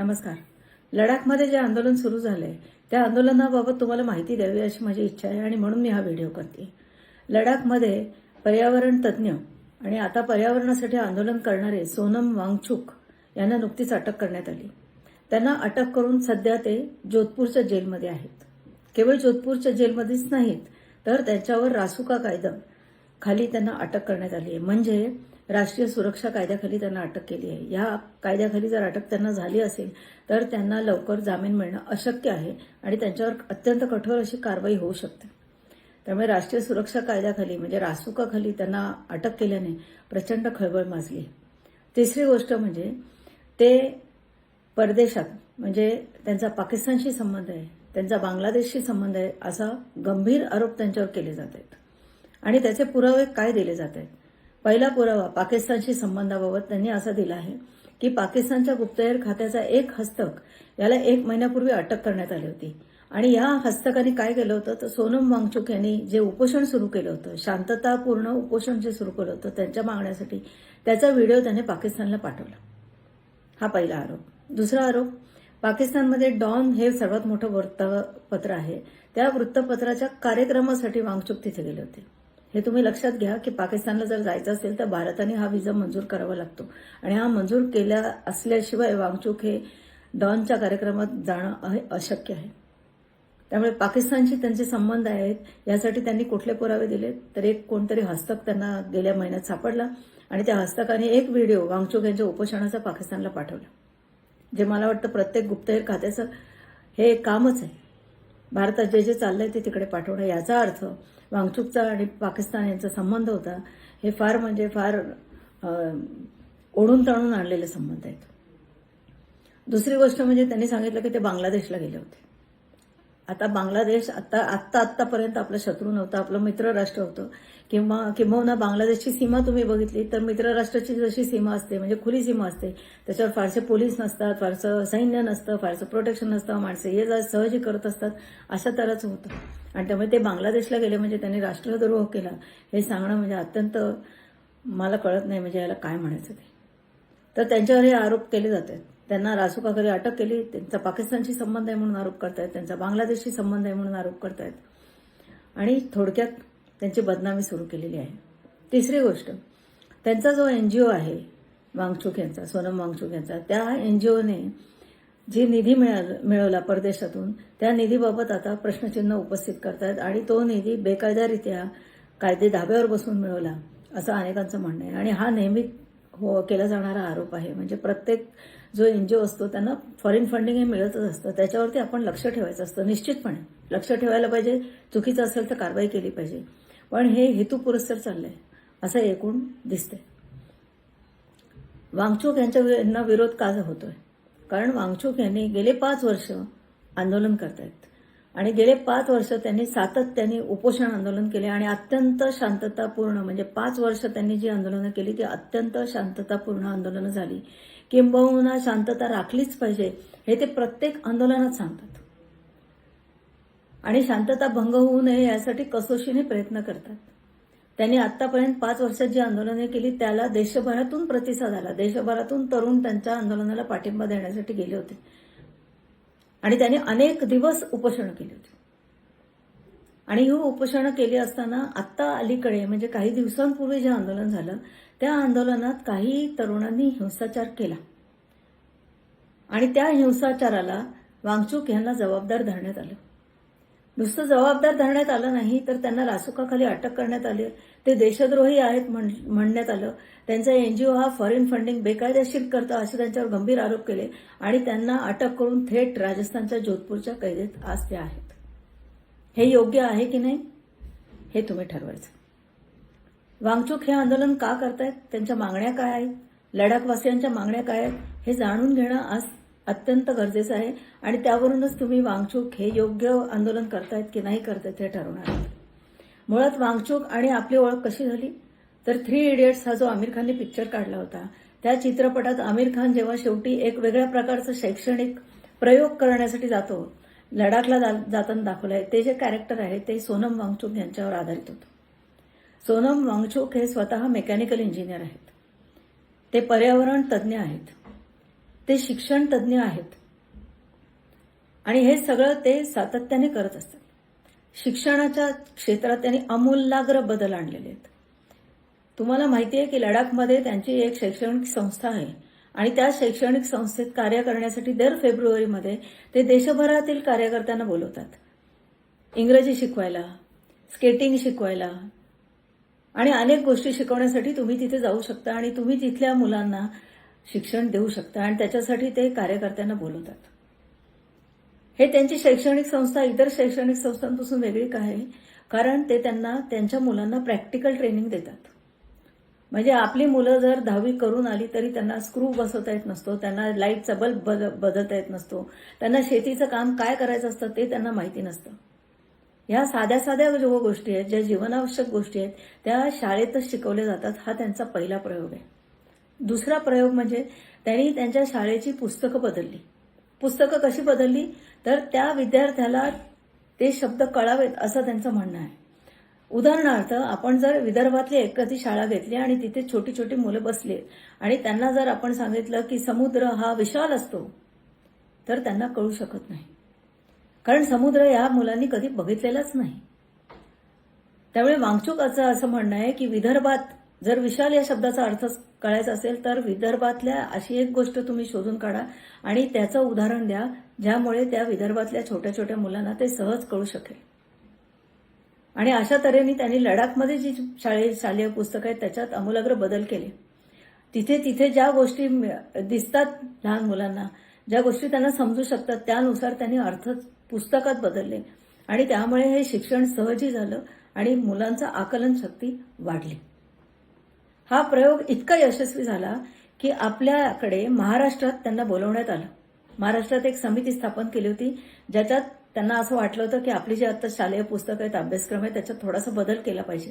नमस्कार. लडाखमध्ये जे आंदोलन सुरू झालंय त्या आंदोलनाबाबत तुम्हाला माहिती द्यावी अशी माझी इच्छा आहे आणि म्हणून मी हा व्हिडिओ करते. लडाखमध्ये पर्यावरण तज्ज्ञ आणि आता पर्यावरणासाठी आंदोलन करणारे सोनम वांगचुक यांना नुकतीच अटक करण्यात आली. त्यांना अटक करून सध्या ते जोधपूरच्या जेलमध्ये आहेत. केवळ जोधपूरच्या जेलमध्येच नाहीत तर त्यांच्यावर रासुका कायदा खाली त्यांना अटक करण्यात आली आहे. म्हणजे राष्ट्रीय सुरक्षा कायद्याखाली त्यांना अटक केली आहे. या कायद्याखाली जर अटक त्यांना झाली असेल तर त्यांना लवकर जामीन मिळणं अशक्य आहे आणि त्यांच्यावर अत्यंत कठोर अशी कारवाई होऊ शकते. त्यामुळे राष्ट्रीय सुरक्षा कायद्याखाली म्हणजे रासुकाखाली त्यांना अटक केल्याने प्रचंड खळबळ माजली. तिसरी गोष्ट म्हणजे ते परदेशात म्हणजे त्यांचा पाकिस्तानशी संबंध आहे त्यांचा बांगलादेशशी संबंध आहे असा गंभीर आरोप त्यांच्यावर केले जात आहेत. आणि त्याचे पुरावे काय दिले जात आहेत? पहिला पुरावा पाकिस्तानशी संबंधाबाबत त्यांनी असा दिला आहे की पाकिस्तानच्या गुप्तहेर खात्याचा एक हस्तक याला एक महिन्यापूर्वी अटक करण्यात आली होती. आणि या हस्तकाने काय केलं होतं? तर सोनम वांगचुक यांनी जे उपोषण सुरू केलं होतं शांततापूर्ण उपोषण जे सुरू केलं होतं त्यांच्या मागण्यासाठी त्याचा व्हिडिओ त्याने पाकिस्तानला पाठवला. हा पहिला आरोप. दुसरा आरोप पाकिस्तानमध्ये डॉन हे सर्वात मोठं वृत्तपत्र आहे. त्या वृत्तपत्राच्या कार्यक्रमासाठी वांगचुक तिथे गेले होते. हे तुम्ही लक्षात घ्या की पाकिस्तानला जर जायचं असेल तर भारताने हा विजा मंजूर करावा लागतो. आणि हा मंजूर केल्या असल्याशिवाय वांगचूक हे डॉनच्या कार्यक्रमात जाणं हे अशक्य आहे. त्यामुळे पाकिस्तानशी त्यांचे संबंध आहेत यासाठी त्यांनी कुठले पुरावे दिले तर एक कोणतरी हस्तक त्यांना गेल्या महिन्यात सापडला आणि त्या हस्तकाने एक व्हिडिओ वांगचूक यांच्या उपोषणाचा पाकिस्तानला पाठवला. जे मला वाटतं प्रत्येक गुप्तहेर खात्याचं हे कामच आहे. भारतात जे जे चाललंय ते तिकडे पाठवणं याचा अर्थ वांगचुकचा आणि पाकिस्तान यांचा संबंध होता हे फार म्हणजे फार ओढून ताणून आणलेले संबंध आहेत. दुसरी गोष्ट म्हणजे त्यांनी सांगितलं की ते बांगलादेशला गेले होते. आता बांगलादेश आता आत्ता आत्तापर्यंत आपला शत्रू नव्हता आपलं मित्र राष्ट्र होतं. किंवा किंबहुना बांगलादेशची सीमा तुम्ही बघितली तर मित्र राष्ट्राची जशी सीमा असते म्हणजे खुली सीमा असते त्याच्यावर फारसे पोलीस नसतात फारसं सैन्य नसतं फारसं प्रोटेक्शन नसतं माणसं ये जर सहजी करत असतात अशा तऱ्हाचं होतं. आणि त्यामुळे ते बांगलादेशला गेले म्हणजे त्यांनी राष्ट्रद्रोह केला. हे सांगणं म्हणजे अत्यंत मला कळत नाही म्हणजे याला काय म्हणायचं ते. तर त्यांच्यावर हे आरोप केले जात त्यांना रासुकाखाली अटक केली. त्यांचा पाकिस्तानशी संबंध आहे म्हणून आरोप करतायत. त्यांचा बांगलादेशशी संबंध आहे म्हणून आरोप करतायत. आणि थोडक्यात त्यांची बदनामी सुरू केलेली आहे. तिसरी गोष्ट त्यांचा जो एन जी ओ आहे वांगचुक यांचा सोनम वांगचुक यांचा त्या एन जी निधी मिळाल मिळवला परदेशातून त्या निधीबाबत आता प्रश्नचिन्ह उपस्थित करतायत आणि तो निधी बेकायदारित्या कायदे धाब्यावर बसून मिळवला असं अनेकांचं म्हणणं आहे. आणि हा नेहमी हो केला जाणारा आरोप आहे. म्हणजे प्रत्येक जो एन जी ओ असतो त्यांना फॉरेन फंडिंग हे मिळतच असतं. त्याच्यावरती आपण लक्ष ठेवायचं असतं निश्चितपणे. लक्ष ठेवायला पाहिजे. चुकीचं असेल तर कारवाई केली पाहिजे. पण हे हेतुपुरस्सर चाललंय असं एकूण दिसतंय. वांगचूक यांच्या यांना विरोध का होतोय? कारण वांगचूक यांनी गेले पाच वर्ष आंदोलन करतायत. आणि गेले पाच वर्ष त्यांनी सातत्याने उपोषण आंदोलन केले आणि अत्यंत शांततापूर्ण म्हणजे पाच वर्ष त्यांनी जी आंदोलनं केली ती अत्यंत शांततापूर्ण आंदोलनं झाली. किंबहुना शांतता राखलीच पाहिजे हे ते प्रत्येक आंदोलनात सांगतात. आणि शांतता भंग होऊ नये यासाठी कसोशीने प्रयत्न करतात. त्यांनी आतापर्यंत पाच वर्षात जी आंदोलने केली त्याला देशभरातून प्रतिसाद आला. देशभरातून तरुण त्यांच्या आंदोलनाला पाठिंबा देण्यासाठी गेले होते. आणि त्यांनी अनेक दिवस उपोषणं केली होती. आणि ही उपोषणं केली असताना आत्ता अलीकडे म्हणजे काही दिवसांपूर्वी जे आंदोलन झालं त्या आंदोलनात काही तरुणांनी हिंसाचार केला. आणि त्या हिंसाचाराला वांगचूक यांना जबाबदार धरण्यात आलं. नुसतं जबाबदार धरण्यात आलं नाही तर त्यांना रासुकाखाली अटक करण्यात आली. ते देशद्रोही आहेत म्हण- म्हणण्यात आलं. त्यांचा एनजीओ हा फॉरेन फंडिंग बेकायदेशीर करतो असे त्यांच्यावर गंभीर आरोप केले. आणि त्यांना अटक करून थेट राजस्थानच्या जोधपूरच्या कैदेत आज ते आहेत. हे योग्य आहे की नाही? हे तुम्ही ठरवायचं. वांगचूक हे आंदोलन का करतायत? त्यांच्या मागण्या काय आहेत? लडाखवासियांच्या मागण्या काय आहेत? हे जाणून घेणं आज अत्यंत गरजेचं आहे आणि त्यावरूनच तुम्ही वांगचूक हे योग्य आंदोलन करतायत की नाही करतायत हे ठरवणार मुळात वांगचूक आणि आपली ओळख कशी झाली? तर थ्री इडियट्स हा जो आमिर खानने पिक्चर काढला होता त्या चित्रपटात आमिर खान जेव्हा शेवटी एक वेगळ्या प्रकारचं शैक्षणिक प्रयोग करण्यासाठी जातो लडाखला जा- जाताना दाखवलंय. ते जे कॅरेक्टर आहे ते सोनम वांगचूक यांच्यावर आधारित होतं. सोनम वांगचूक हे स्वतः मेकॅनिकल इंजिनियर आहेत. ते पर्यावरण तज्ज्ञ आहेत. ते शिक्षण तज्ज्ञ आहेत. आणि हे सगळं ते सातत्याने करत असतात. शिक्षणाच्या क्षेत्रात त्यांनी अमूलाग्र बदल आणलेले आहेत. तुम्हाला माहिती आहे की लडाखमध्ये त्यांची एक शैक्षणिक संस्था आहे. आणि त्या शैक्षणिक संस्थेत कार्य करण्यासाठी दर फेब्रुवारीमध्ये ते देशभरातील कार्यकर्त्यांना बोलवतात. इंग्रजी शिकवायला स्केटिंग शिकवायला आणि अनेक गोष्टी शिकवण्यासाठी तुम्ही तिथे जाऊ शकता आणि तुम्ही तिथल्या मुलांना शिक्षण देऊ शकता आणि त्याच्यासाठी ते कार्यकर्त्यांना बोलवतात. हे त्यांची शैक्षणिक संस्था इतर शैक्षणिक संस्थांपासून वेगळी काय आहे? कारण ते त्यांना त्यांच्या मुलांना प्रॅक्टिकल ट्रेनिंग देतात. म्हणजे आपली मुलं जर दहावी करून आली तरी त्यांना स्क्रू बसवता येत नसतो त्यांना लाईटचा बल्ब बद- बदलता येत नसतो त्यांना शेतीचं काम काय करायचं असतं ते त्यांना माहिती नसतं. ह्या साध्या साध्या जो गोष्टी आहेत ज्या जीवनावश्यक गोष्टी आहेत त्या शाळेतच शिकवल्या जातात हा त्यांचा पहिला प्रयोग आहे. दुसरा प्रयोग म्हणजे त्यांनी त्यांच्या शाळेची पुस्तकं बदलली. पुस्तकं कशी बदलली? तर त्या विद्यार्थ्याला ते शब्द कळावेत असं त्यांचं म्हणणं आहे. उदाहरणार्थ आपण जर विदर्भातली एखादी शाळा घेतली आणि तिथे छोटी छोटी मुलं बसली आणि त्यांना जर आपण सांगितलं की समुद्र हा विशाल असतो तर त्यांना कळू शकत नाही. कारण समुद्र या मुलांनी कधी बघितलेलाच नाही. त्यामुळे वांगचुकाचं असं म्हणणं आहे की विदर्भात जर विशाल या शब्दाचा अर्थ कळायचा असेल तर विदर्भातल्या अशी एक गोष्ट तुम्ही शोधून काढा आणि त्याचं उदाहरण द्या ज्यामुळे त्या विदर्भातल्या छोट्या छोट्या मुलांना ते सहज कळू शकेल. आणि अशा तऱ्हेने त्यांनी लडाखमध्ये जी शाळे शालेय पुस्तकं आहेत त्याच्यात अमूलाग्र बदल केले. तिथे तिथे ज्या गोष्टी दिसतात लहान मुलांना ज्या गोष्टी त्यांना समजू शकतात त्यानुसार त्यांनी अर्थ पुस्तकात बदलले. आणि त्यामुळे हे शिक्षण सहजी झालं आणि मुलांचा आकलन शक्ती वाढली. हा प्रयोग इतका यशस्वी झाला की आपल्याकडे महाराष्ट्रात त्यांना बोलवण्यात आलं. महाराष्ट्रात एक समिती स्थापन केली होती ज्याच्यात त्यांना असं वाटलं होतं की आपली जी आता शालेय पुस्तकं आहेत अभ्यासक्रम आहे त्याच्यात थोडासा बदल केला पाहिजे.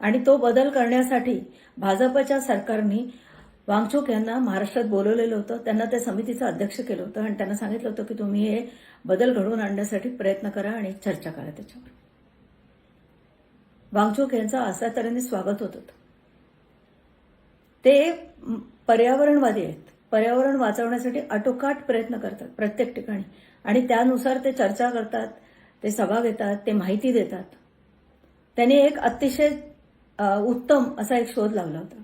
आणि तो बदल करण्यासाठी भाजपच्या सरकारने वांगचोक यांना महाराष्ट्रात बोलवलेलं होतं. त्यांना त्या समितीचं अध्यक्ष केलं होतं आणि त्यांना सांगितलं होतं की तुम्ही हे बदल घडवून आणण्यासाठी प्रयत्न करा आणि चर्चा करा त्याच्यावर. वांगचोक यांचं अशा तऱ्हेने स्वागत होत होतं. ते पर्यावरणवादी आहेत. पर्यावरण वाचवण्यासाठी आटोकाट प्रयत्न करतात प्रत्येक ठिकाणी. आणि त्यानुसार ते चर्चा करतात ते सभा घेतात ते माहिती देतात. त्यांनी एक अतिशय उत्तम असा एक शोध लावला होता.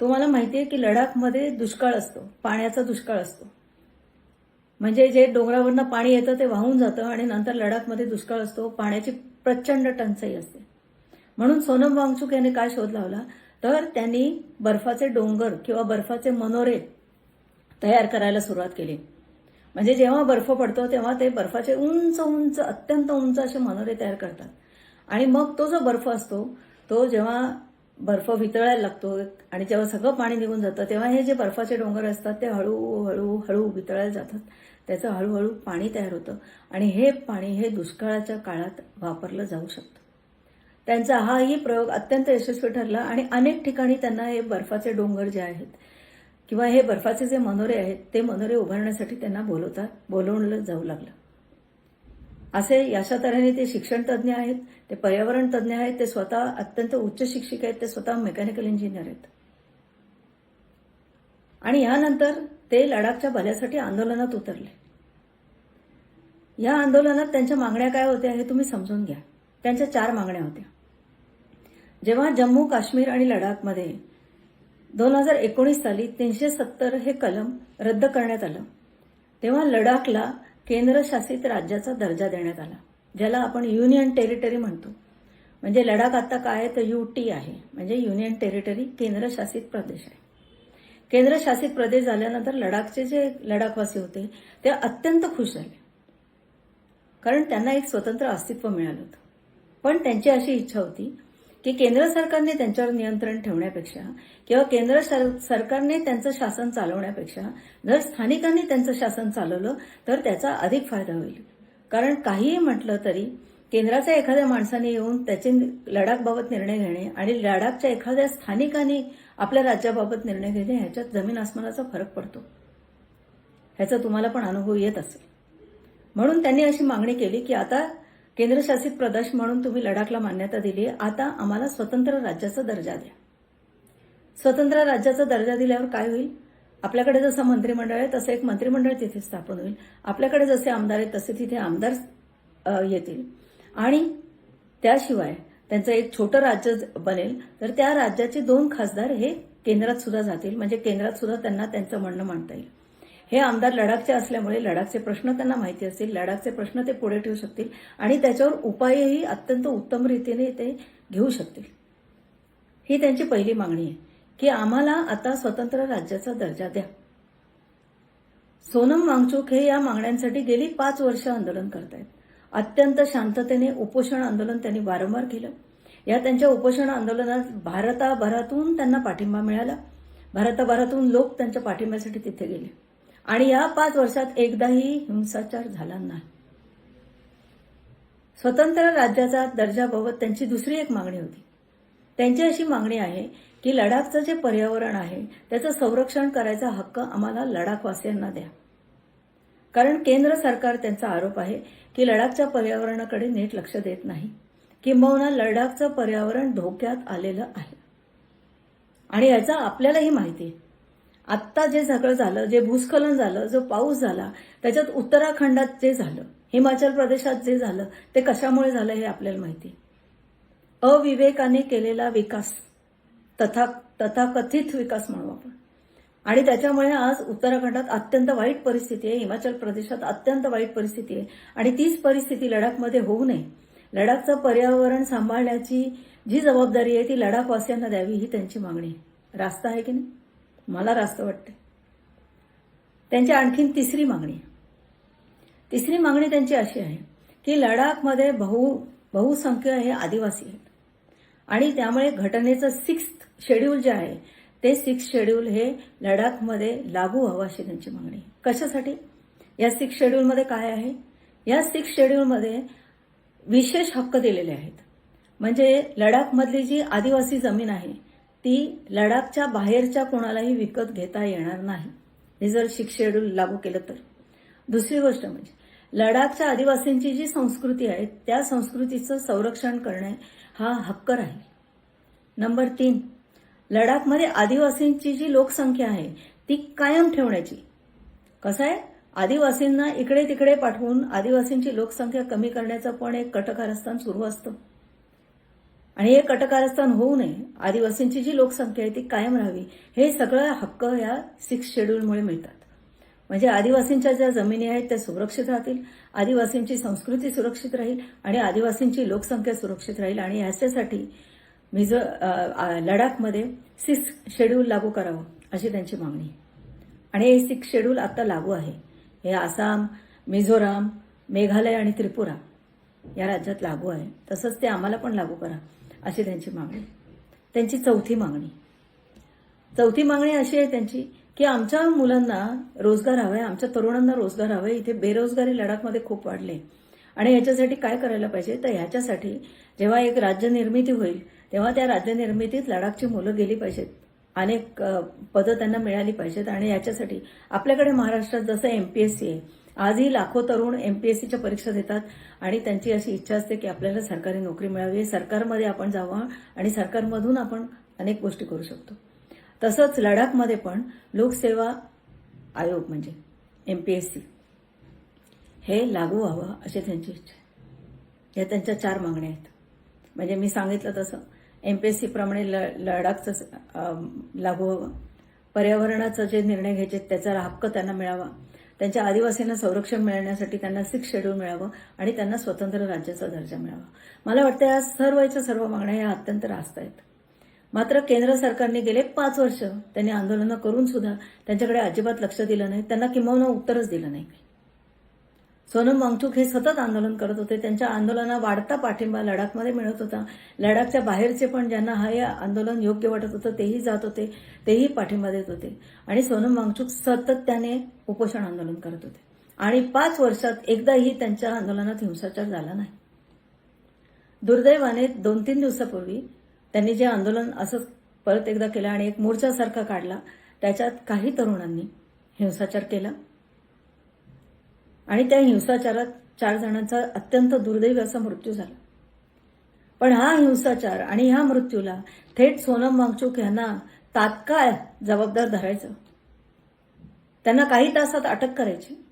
तुम्हाला माहिती आहे की लडाखमध्ये दुष्काळ असतो पाण्याचा दुष्काळ असतो. म्हणजे जे डोंगरावरनं पाणी येतं ते वाहून जातं आणि नंतर लडाखमध्ये दुष्काळ असतो पाण्याची प्रचंड टंचाई असते. म्हणून सोनम वांगचुक यांनी काय शोध लावला? तर त्यांनी बर्फाचे डोंगर किंवा बर्फाचे मनोरे तयार करायला सुरुवात केली. म्हणजे जेव्हा बर्फ पडतो तेव्हा ते बर्फाचे उंच उंच अत्यंत उंच असे मनोरे तयार करतात. आणि मग तो जो बर्फ असतो तो जेव्हा बर्फ वितळायला लागतो आणि जेव्हा सगळं पाणी निघून जातं तेव्हा हे जे बर्फाचे डोंगर असतात ते हळूहळू हळू वितळायला जातात. त्याचं हळूहळू पाणी तयार होतं. आणि हे पाणी हे दुष्काळाच्या काळात वापरलं जाऊ शकतं. त्यांचा हाही प्रयोग अत्यंत यशस्वी ठरला आणि अनेक ठिकाणी त्यांना हे बर्फाचे डोंगर जे आहेत किंवा हे बर्फाचे जे मनोरे आहेत ते मनोरे उभारण्यासाठी त्यांना बोलवतात बोलवलं जाऊ लागलं. असे अशा तऱ्हेने ते शिक्षण तज्ज्ञ आहेत ते पर्यावरण तज्ज्ञ आहेत ते स्वतः अत्यंत उच्च शिक्षिक आहेत ते स्वतः मेकॅनिकल इंजिनियर आहेत. आणि यानंतर ते लडाखच्या भल्यासाठी आंदोलनात उतरले. या आंदोलनात त्यांच्या मागण्या काय होत्या हे तुम्ही समजून घ्या. त्यांच्या चार मागण्या होत्या. जेव्हा जम्मू काश्मीर आणि लडाखमध्ये दोन हजार एकोणीस साली तीनशे सत्तर हे कलम रद्द करण्यात आलं. तेव्हा लडाखला केंद्रशासित राज्याचा दर्जा देण्यात आला ज्याला आपण युनियन टेरिटरी म्हणतो. म्हणजे लडाख आता काय आहे? तर टी आहे. म्हणजे युनियन टेरिटरी केंद्रशासित प्रदेश आहे. केंद्रशासित प्रदेश झाल्यानंतर लडाखचे जे लडाखवासी होते ते अत्यंत खुश झाले. कारण त्यांना एक स्वतंत्र अस्तित्व मिळालं होतं. पण त्यांची अशी इच्छा होती की केंद्र सरकारने त्यांच्यावर नियंत्रण ठेवण्यापेक्षा किंवा केंद्र सर- सरकारने त्यांचं शासन चालवण्यापेक्षा जर स्थानिकांनी त्यांचं शासन चालवलं तर त्याचा अधिक फायदा होईल. कारण काहीही म्हटलं तरी केंद्राच्या एखाद्या माणसाने येऊन त्याचे लडाखबाबत निर्णय घेणे आणि लडाखच्या एखाद्या स्थानिकाने आपल्या राज्याबाबत निर्णय घेणे ह्याच्यात जमीन आसमानाचा फरक पडतो. ह्याचा तुम्हाला पण अनुभव येत असेल. म्हणून त्यांनी अशी मागणी केली की आता केंद्रशासित प्रदेश म्हणून तुम्ही लडाखला मान्यता दिली आहे आता आम्हाला स्वतंत्र राज्याचा दर्जा द्या. स्वतंत्र राज्याचा दर्जा दिल्यावर काय होईल? आपल्याकडे जसं मंत्रिमंडळ आहे तसं एक मंत्रिमंडळ तिथे स्थापन होईल. आपल्याकडे जसे आमदार आहेत तसे तिथे आमदार येतील. आणि त्याशिवाय त्यांचं एक छोटं राज्य बनेल तर त्या राज्याचे दोन खासदार हे केंद्रात सुद्धा जातील म्हणजे केंद्रात सुद्धा त्यांना त्यांचं म्हणणं मांडता येईल. हे आमदार लडाखचे असल्यामुळे लडाखचे प्रश्न त्यांना माहिती असतील लडाखचे प्रश्न ते पुढे ठेवू शकतील आणि त्याच्यावर उपायही अत्यंत उत्तम रीतीने ते घेऊ शकतील. ही त्यांची पहिली मागणी आहे की आम्हाला आता स्वतंत्र राज्याचा दर्जा द्या. सोनम वांगचूक हे या मागण्यांसाठी गेली पाच वर्ष आंदोलन करतायत. अत्यंत शांततेने उपोषण आंदोलन त्यांनी वारंवार केलं. या त्यांच्या उपोषण आंदोलनात भारताभरातून त्यांना पाठिंबा मिळाला. भारताभरातून लोक त्यांच्या पाठिंब्यासाठी तिथे गेले. आणि या पाच वर्षात एकदाही हिंसाचार झाला नाही. स्वतंत्र राज्याचा दर्जाबाबत त्यांची दुसरी एक मागणी होती. त्यांची अशी मागणी आहे की लडाखचं जे पर्यावरण आहे त्याचं संरक्षण करायचा हक्क आम्हाला लडाखवासियांना द्या. कारण केंद्र सरकार त्यांचा आरोप आहे की लडाखच्या पर्यावरणाकडे नीट लक्ष देत नाही किंबहुना लडाखचं पर्यावरण धोक्यात आलेलं आहे. आणि याचा आपल्यालाही माहिती आहे. आत्ता जे सगळं झालं जे भूस्खलन झालं जो पाऊस झाला त्याच्यात उत्तराखंडात जे झालं हिमाचल प्रदेशात जे झालं ते कशामुळे झालं हे आपल्याला माहिती. आहे. अविवेकाने केलेला विकास तथा तथाकथित विकास म्हणू आपण. आणि त्याच्यामुळे आज उत्तराखंडात अत्यंत वाईट परिस्थिती आहे हिमाचल प्रदेशात अत्यंत वाईट परिस्थिती आहे आणि तीच परिस्थिती लडाखमध्ये होऊ नये. लडाखचं पर्यावरण सांभाळण्याची जी जबाबदारी आहे ती लडाखवासियांना द्यावी ही त्यांची मागणी आहे. रास्ता आहे की नाही? मला रास्त वाटते त्यांची आणखीन तिसरी मागणी. तिसरी मागणी त्यांची अशी आहे की लडाखमध्ये बहु बहुसंख्य हे आदिवासी आहेत. आणि त्यामुळे घटनेचं सिक्स शेड्यूल जे आहे ते सिक्स शेड्यूल हे लडाखमध्ये लागू व्हावं अशी त्यांची मागणी. कशासाठी? या सिक्स शेड्यूलमध्ये काय आहे? या सिक्स शेड्यूलमध्ये विशेष हक्क दिलेले आहेत. म्हणजे लडाखमधली जी आदिवासी जमीन आहे ती लडाखच्या बाहेरच्या कोणालाही विकत घेता येणार नाही. हे जर सिक्स शेड्यूल लागू केलं तर. दुसरी गोष्ट म्हणजे लडाखच्या आदिवासींची जी संस्कृती आहे त्या संस्कृतीचं संरक्षण करणे हा हक्क राहील. नंबर तीन लडाखमध्ये आदिवासींची जी लोकसंख्या आहे ती कायम ठेवण्याची. कसं आहे? आदिवासींना इकडे तिकडे पाठवून आदिवासींची लोकसंख्या कमी करण्याचं पण एक कटकारस्थान सुरू असतं. आणि हे कटकारस्थान होऊ नये. आदिवासींची जी लोकसंख्या आहे ती कायम राहावी. हे सगळं हक्क या सिक्स शेड्यूलमुळे मिळतात. म्हणजे आदिवासींच्या ज्या जमिनी आहेत त्या सुरक्षित राहतील आदिवासींची संस्कृती सुरक्षित राहील आणि आदिवासींची लोकसंख्या सुरक्षित राहील आणि याच्यासाठी मिझो लडाखमध्ये सिक्स शेड्यूल लागू करावं अशी त्यांची मागणी आहे. आणि हे सिक्स शेड्यूल आता लागू आहे. हे आसाम मिझोराम मेघालय आणि त्रिपुरा या राज्यात लागू आहे. तसंच ते आम्हाला पण लागू करा. अशी त्यांची मागणी. त्यांची चौथी मागणी. चौथी मागणी अशी आहे त्यांची की आमच्या मुलांना रोजगार हवाय आमच्या तरुणांना रोजगार हवाय इथे बेरोजगारी लडाखमध्ये खूप वाढले आणि याच्यासाठी काय करायला पाहिजे? तर ह्याच्यासाठी जेव्हा एक राज्य निर्मिती होईल तेव्हा त्या राज्य निर्मितीत लडाखची मुलं गेली पाहिजेत. अनेक पदं त्यांना मिळाली पाहिजेत. आणि याच्यासाठी आपल्याकडे महाराष्ट्रात जसं एमपीएससी आहे आजही लाखो तरुण एमपीएससीच्या परीक्षा देतात आणि त्यांची अशी इच्छा असते की आपल्याला सरकारी नोकरी मिळावी. सरकारमध्ये आपण जावं आणि सरकारमधून आपण अनेक गोष्टी करू शकतो. तसंच लडाखमध्ये पण लोकसेवा आयोग म्हणजे एमपीएससी हे लागू व्हावं अशी त्यांची इच्छा आहे. या त्यांच्या चार मागण्या आहेत. म्हणजे मी सांगितलं तसं. एमपीएससी प्रमाणे ल लडाखचं लागू व्हावं. पर्यावरणाचं जे निर्णय घ्यायचे त्याचा हक्क त्यांना मिळावा. त्यांच्या आदिवासींना संरक्षण मिळण्यासाठी त्यांना सिक्स शेड्यूल मिळावं आणि त्यांना स्वतंत्र राज्याचा दर्जा मिळावा. मला वाटतं या सर्वच्या सर्व मागण्या या अत्यंत रास्त आहेत. मात्र केंद्र सरकारने गेले पाच वर्ष त्यांनी आंदोलनं करून सुद्धा त्यांच्याकडे अजिबात लक्ष दिलं नाही त्यांना किंबहुना उत्तरच दिलं नाही. सोनम वांगचूक हे सतत आंदोलन करत होते. त्यांच्या आंदोलनाला वाढता पाठिंबा लडाखमध्ये मिळत होता. लडाखच्या बाहेरचे पण ज्यांना हे आंदोलन योग्य वाटत होतं तेही जात होते तेही पाठिंबा देत होते. आणि सोनम वांगचूक सातत्याने उपोषण आंदोलन करत होते. आणि पाच वर्षात एकदाही त्यांच्या आंदोलनात हिंसाचार झाला नाही. दुर्दैवाने दोन तीन दिवसापूर्वी त्यांनी जे आंदोलन असं परत एकदा केलं आणि एक मोर्चासारखा काढला त्याच्यात काही तरुणांनी हिंसाचार केला. आणि त्या हिंसाचारात चार जणांचा अत्यंत दुर्दैवी असा मृत्यू झाला. पण हा हिंसाचार आणि ह्या मृत्यूला थेट सोनम वांगचूक यांना तात्काळ जबाबदार धरायचं. त्यांना काही तासात अटक करायची.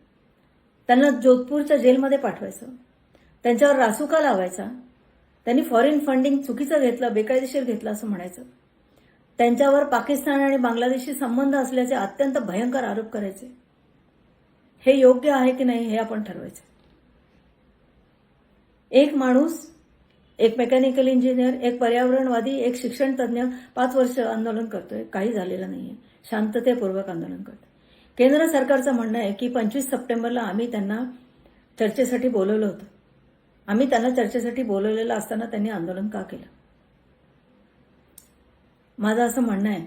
त्यांना जोधपूरच्या जेलमध्ये पाठवायचं. त्यांच्यावर रासुका लावायचा. त्यांनी फॉरेन फंडिंग चुकीचं घेतलं बेकायदेशीर घेतलं असं म्हणायचं. त्यांच्यावर पाकिस्तान आणि बांगलादेशी संबंध असल्याचे अत्यंत भयंकर आरोप करायचे. हे योग्य आहे की नाही हे आपण ठरवायचं. एक माणूस एक मेकॅनिकल इंजिनियर एक पर्यावरणवादी एक शिक्षण तज्ज्ञ पाच वर्ष आंदोलन करतोय. काही झालेलं नाहीये. शांततेपूर्वक आंदोलन करतोय. केंद्र सरकारचं म्हणणं आहे की पंचवीस सप्टेंबरला आम्ही त्यांना चर्चेसाठी बोलवलं होतं. आम्ही त्यांना चर्चेसाठी बोलवलेलं असताना त्यांनी आंदोलन का केलं? माझं असं म्हणणं आहे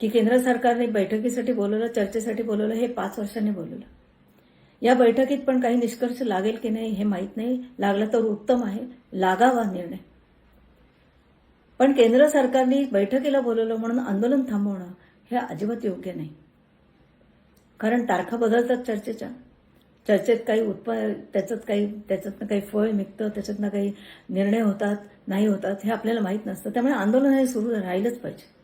की केंद्र सरकारने बैठकीसाठी बोलवलं चर्चेसाठी बोलवलं हे पाच वर्षांनी बोलवलं. या बैठकीत पण काही निष्कर्ष लागेल की नाही हे माहीत नाही. लागलं तर उत्तम आहे. लागावा निर्णय. पण केंद्र सरकारने बैठकीला बोलवलं म्हणून आंदोलन थांबवणं हे अजिबात योग्य नाही. कारण तारखा बदलतात चर्चेच्या. चर्चेत काही उत्पाद त्याच्यात काही त्याच्यातनं काही फळ निघतं त्याच्यातनं काही निर्णय होतात नाही होतात हे आपल्याला माहीत नसतं. त्यामुळे आंदोलन हे सुरू राहिलंच पाहिजे.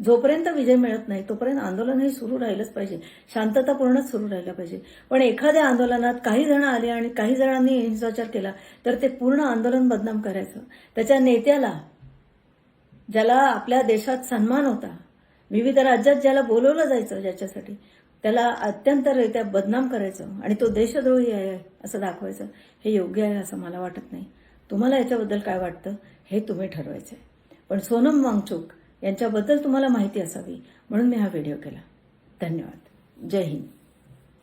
जोपर्यंत विजय मिळत नाही तोपर्यंत आंदोलन हे सुरू राहिलंच पाहिजे. शांततापूर्णच सुरू राहिलं पाहिजे. पण एखाद्या आंदोलनात काही जण आले आणि काही जणांनी हिंसाचार केला तर ते पूर्ण आंदोलन बदनाम करायचं. त्याच्या नेत्याला ज्याला आपल्या देशात सन्मान होता विविध राज्यात ज्याला बोलवलं जायचं ज्याच्यासाठी त्याला अत्यंतरित्या बदनाम करायचं आणि तो देशद्रोही आहे असं दाखवायचं हे योग्य आहे असं मला वाटत नाही. तुम्हाला याच्याबद्दल काय वाटतं हे तुम्ही ठरवायचं आहे पण सोनम वांगचूक यांच्याबद्दल तुम्हाला माहिती असावी म्हणून मी हा व्हिडिओ केला. धन्यवाद. जय हिंद.